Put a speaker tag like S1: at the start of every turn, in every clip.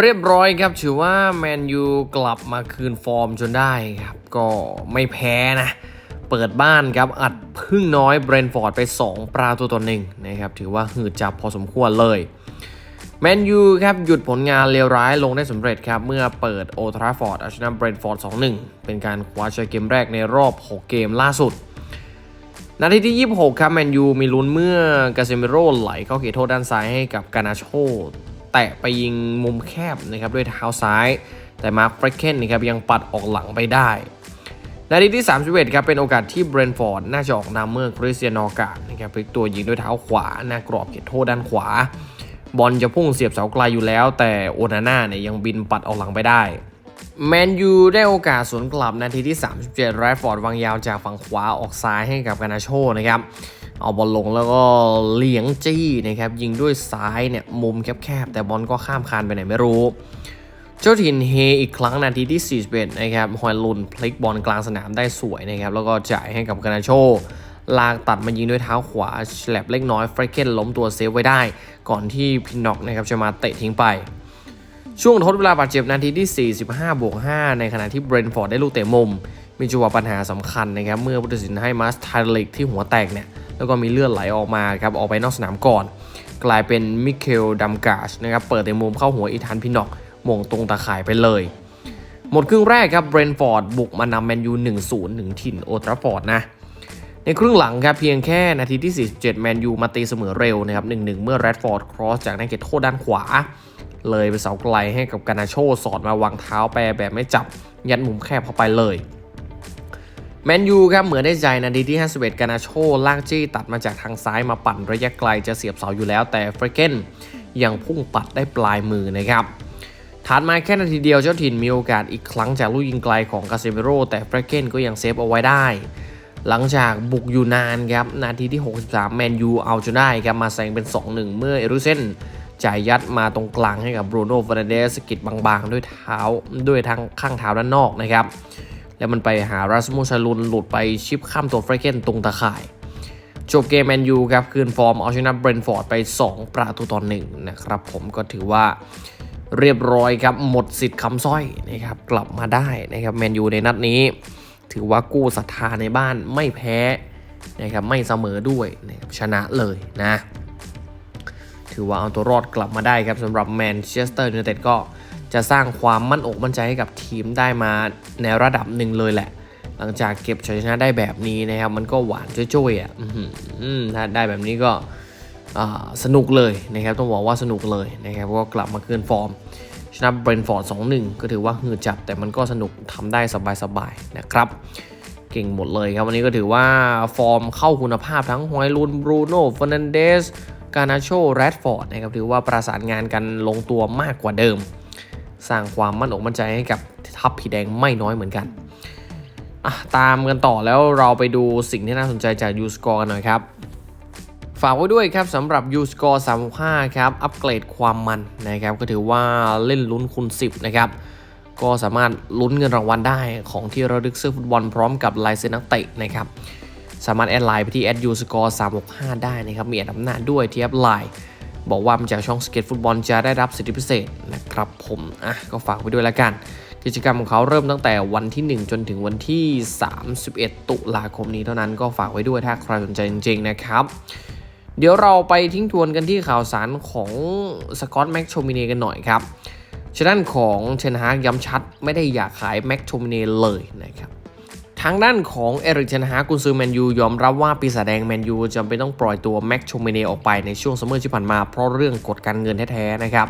S1: เรียบร้อยครับ ถือว่าแมนยูกลับมาคืนฟอร์มจนได้ครับ ก็ไม่แพ้นะ เปิดบ้านครับ อัดพึ่งน้อยเบรนฟอร์ดไป 2 ประตูต่อหนึ่งนะครับ ถือว่าหืดจับพอสมควรเลยแมนยูครับ หยุดผลงานเลวร้ายลงได้สำเร็จครับ เมื่อเปิดโอทราฟอร์ดเอาชนะเบรนฟอร์ด 2-1 เป็นการคว้าชัยเกมแรกในรอบ 6 เกมล่าสุดนาทีที่ 26 ครับ แมนยูมีลุ้นเมื่อกาเซมิโร่ไหลเข้าเขตโทษด้านซ้ายให้กับกานาโช แตะไปยิงมุมแคบนะครับด้วยเท้าซ้าย แต่มาร์คเฟรเคนนะครับยังปัดออกหลังไปได้นาทีที่ 31 ครับ เป็นโอกาสที่เบรนฟอร์ดน่าจะออกนำเมื่อคริสเตียนอากานะครับพลิกตัวยิงด้วยเท้าขวา หน้ากรอบเขตโทษด้านขวา บอลจะพุ่งเสียบเสาไกลอยู่แล้ว แต่โอนาน่าเนี่ยยังบินปัดออกหลังไปได้แมนยูได้โอกาสสวนกลับนาทีที่ 37 แรดฟอร์ดวางยาวจากฝั่งขวาออกซ้ายให้กับกานาโชนะครับ เอาบอลลงแล้วก็เลี้ยงจี้นะครับยิงด้วยซ้ายเนี่ยมุมแคบๆแต่บอลก็ข้ามคานไปไหนไม่รู้ เจ้าถิ่นเฮอีกครั้งนาทีที่ 41 นะครับฮอยลุนพลิกบอลกลางสนามได้สวยนะครับแล้วก็จ่ายให้กับกานาโชลากตัดมายิงด้วยเท้าขวาแฉลบเล็กน้อยเฟรเกนล้มตัวเซฟไว้ได้ ก่อนที่พินน็อกนะครับจะมาเตะทิ้งไป ช่วงทดเวลาบาดเจ็บนาทีที่ 45บวก5ในขณะที่เบรนฟอร์ดได้ลูกเตะมุม มีจังหวะปัญหาสำคัญนะครับ เมื่อผู้ตัดสินให้มัสไทลิกที่หัวแตกเนี่ย แล้วก็มีเลือดไหลออกมาครับออกไปนอกสนามก่อน กลายเป็นมิเคลดัมกาชนะครับเปิดเตะมุมเข้าหัวอีธานพินอกมงตรงตาข่ายไปเลย หมดครึ่งแรกครับเบรนฟอร์ดบุกมานำแมนยู1-0ถึงถิ่นโอทราฟอร์ดนะในครึ่งหลังครับเพียงแค่นาทีที่ 47 แมนยูมาตีเสมอเร็วนะครับ 1-1 เมื่อแรดฟอร์ดครอสจากนักเก็ตโทษด้านขวา เลยไปเสาไกลให้กับกานาโชสอดมาวางเท้าแปรแบบไม่จับ ยัดมุมแคบเข้าไปเลย แมนยูครับเหมือนได้ใจนาทีที่ 51 กานาโชลากจี้ตัดมาจากทางซ้ายมาปั่นระยะไกลจะเสียบเสาอยู่แล้ว แต่เฟรเกนยังพุ่งปัดได้ปลายมือนะครับถัดมาแค่นาทีเดียวเจ้าถิ่นมีโอกาสอีกครั้งจากลูกยิงไกลของกาเซเมโรแต่เฟรเกนก็ยังเซฟเอาไว้ได้ หลังจากบุกอยู่นานครับ นาทีที่ 63 แมนยูเอาจนได้ครับมาแซงเป็น 2-1 เมื่อเอรุเซนจ่ายยัดมาตรงกลางให้กับบรูโน่ฟาร์เดสสกิดบางๆ ด้วยเท้าด้วยทางข้างเท้าด้านนอกนะครับ แล้วมันไปหารัสมูชาลุนหลุดไปชิปข้ามตัวเฟรเกนตรงตะข่าย จบเกมแมนยูครับคืนฟอร์มเอาชนะเบรนฟอร์ดไป 2 ประตูต่อหนึ่งนะครับผมก็ถือว่าเรียบร้อยครับหมดสิทธิ์คำสร้อยนะครับกลับมาได้นะครับแมนยูในนัดนี้ ถือว่ากู้ศรัทธาในบ้านไม่แพ้นะครับไม่เสมอด้วยนะครับชนะเลยนะ ถือว่าเอาตัวรอดกลับมาได้ครับสำหรับแมนเชสเตอร์ยูไนเต็ดก็ จะสร้างความมั่นอกมั่นใจให้กับทีมได้มาในระดับหนึ่งเลยแหละ หลังจากเก็บชัยชนะได้แบบนี้นะครับ มันก็หวานจ้อยๆอะอื้อหือถ้าได้แบบนี้ก็สนุกเลยนะครับต้องบอกว่าสนุกเลยนะครับก็กลับมาคืนฟอร์ม ชนะเบรนฟอร์ด2-1 ก็ถือว่าหืดจับแต่มันก็สนุกทำได้สบายๆนะครับ เก่งหมดเลยครับ วันนี้ก็ถือว่าฟอร์มเข้าคุณภาพทั้งฮอยลุนบรูโน่เฟอร์นันเดสกานาโชแรดฟอร์ดนะครับถือว่าประสานงานกันลงตัวมากกว่าเดิม สร้างความมั่นอกมั่นใจให้กับทัพผีแดงไม่น้อยเหมือนกันตามกันต่อแล้วเราไปดูสิ่งที่น่าสนใจจากยูสกอร์กันหน่อยครับ ฝากไว้ด้วยครับสำหรับ u s c o r e 35ครับ อัปเกรดความมันนะครับ ก็ถือว่าเล่นลุ้นคูณ10 นะครับ ก็สามารถลุ้นเงินรางวัลได้ของที่ระลึกเสื้อฟุตบอลพร้อมกับลายเซ็นนักเตะนะครับ สามารถแอดไลน์ไปที่ u s c o r e 365 ได้นะครับ มีแอดอำนาจด้วยที่แอปไลน์ บอกว่ามาจากช่องสเก็ตฟุตบอลจะได้รับสิทธิพิเศษนะครับผมอะก็ฝากไว้ด้วยแล้วกัน กิจกรรมของเขาเริ่มตั้งแต่วันที่ 1 จนถึงวันที่ 31 ตุลาคมนี้เท่านั้นก็ฝากไว้ด้วยถ้าใครสนใจจริง ๆ นะครับเดี๋ยวเราไปทิ้งทวนกันที่ข่าวสารของสกอตแม็กโชมิเนกันหน่อยครับฉะนั้นของเชนฮากย้ำชัดไม่ได้อยากขายแม็กโชมิเนเลยนะครับ ทางด้านของเอริกเชนฮากุนซือแมนยูยอมรับว่าปีศาจแดงแมนยูจำเป็นต้องปล่อยตัวแม็กโชมเนออกไปในช่วงซัมเมอร์ที่ผ่านมาเพราะเรื่องกฎการเงินแท้ๆนะครับ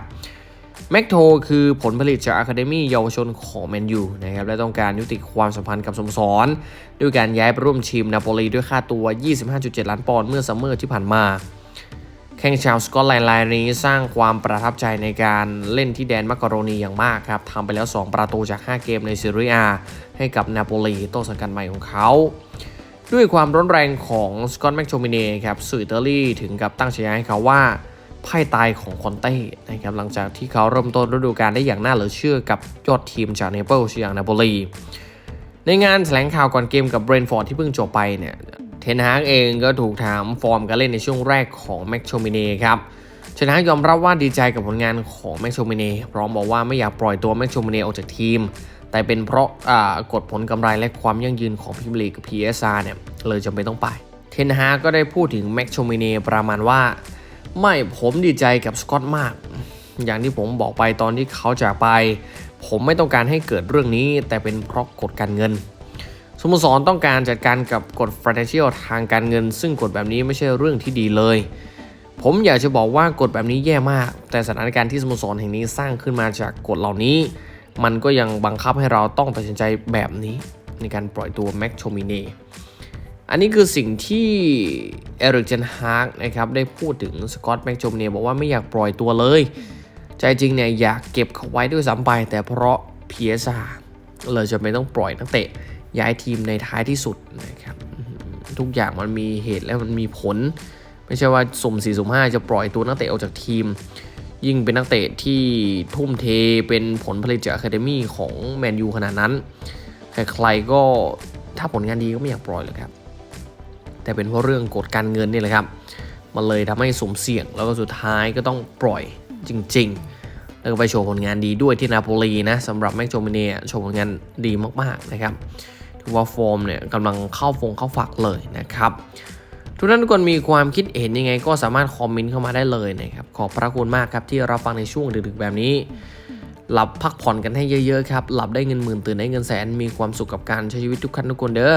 S1: แม็กโทคือผลผลิตจากอะคาเดมี่เยาวชนของแมนยูนะครับและต้องการยุติความสัมพันธ์กับสโมสร ด้วยการย้ายไปร่วมทีมนาโปลีด้วยค่าตัว 25.7 ล้านปอนด์เมื่อซัมเมอร์ที่ผ่านมา แข่งชาวสกอตแลนด์รายนี้สร้างความประทับใจในการเล่นที่แดนมักกะโรนีอย่างมากครับทำไปแล้ว 2 ประตูจาก 5 เกมในซีเรียให้กับนาโปลีต้นสังกัดใหม่ของเขา ด้วยความร้อนแรงของสกอตแมคโชมิเน่ครับสื่ออิตาลีถึงกับตั้งฉายาให้เขาว่าไพ่ตายของคอนเต้นะครับหลังจากที่เขาเริ่มต้นฤดูกาลได้อย่างน่าเหลือเชื่อกับยอดทีมจากเนเปิลส์อย่างนาโปลีในงานแถลงข่าวก่อนเกมกับเบรนฟอร์ดที่เพิ่งจบไปเนี่ย เทนฮากเองก็ถูกถามฟอร์มการเล่นในช่วงแรกของแม็กโชมิเน่ครับชนะยอมรับว่าดีใจกับผลงานของแม็กโชมิเน่พร้อมบอกว่าไม่อยากปล่อยตัวแม็กโชมิเน่ออกจากทีม แต่เป็นเพราะกฎผลกำไรและความยั่งยืนของพิมลีกับ PSR เนี่ยเลยจำเป็นต้องไป เทนฮากก็ได้พูดถึงแม็กโชมิเน่ประมาณว่า ไม่ผมดีใจกับสกอตมาก อย่างที่ผมบอกไปตอนที่เขาจากไป ผมไม่ต้องการให้เกิดเรื่องนี้ แต่เป็นเพราะกฎการเงิน สโมสรต้องการจัดการกับกฎ financial ทางการเงิน ซึ่งกฎแบบนี้ไม่ใช่เรื่องที่ดีเลย ผมอยากจะบอกว่ากฎแบบนี้แย่มาก แต่สถานการณ์ที่สโมสรแห่งนี้สร้างขึ้นมาจากกฎเหล่านี้ มันก็ยังบังคับให้เราต้องตัดสินใจแบบนี้ ในการปล่อยตัวแม็กโชมิเน่อันนี้คือสิ่งที่เอริกเจนฮาร์กนะครับได้พูดถึงสกอตแม็กโจมเนีบอกว่าไม่อยากปล่อยตัวเลย ใจจริงเนี่ยอยากเก็บเขาไว้ด้วยซ้ำไป แต่เพราะ PSR เลยจะไม่ต้องปล่อยนักเตะ ย้ายทีมในท้ายที่สุดนะครับทุกอย่างมันมีเหตุและมันมีผล ไม่ใช่ว่าสุ่ม4สุ่ม5จะปล่อยตัวนักเตะออกจากทีม ยิ่งเป็นนักเตะที่ทุ่มเทเป็นผลผลิตจากอะคาเดมี่ของแมนยูขนาดนั้นใครๆก็ถ้าผลงานดีก็ไม่อยากปล่อยหรอกครับ แต่เป็นเพราะเรื่องกฎการเงินนี่แหละครับ มันเลยทำให้สมเสี่ยงแล้วก็สุดท้ายก็ต้องปล่อยจริง ๆ แล้วก็ไปโชว์ผลงานดีด้วยที่นาโปลีนะสำหรับแม็กโจมิเนียโชว์ผลงานดีมากๆนะครับ ถือว่าฟอร์มเนี่ยกำลังเข้าฟงเข้าฝักเลยนะครับ ทุกท่านทุกคนมีความคิดเห็นยังไง ก็สามารถคอมเมนต์เข้ามาได้เลยนะครับ ขอบพระคุณมากครับที่รับฟังในช่วงดึกๆแบบนี้ หลับพักผ่อนกันให้เยอะๆครับ หลับได้เงินหมื่นตื่นได้เงินแสน มีความสุขกับการใช้ชีวิตทุกขั้นทุกคนเด้อ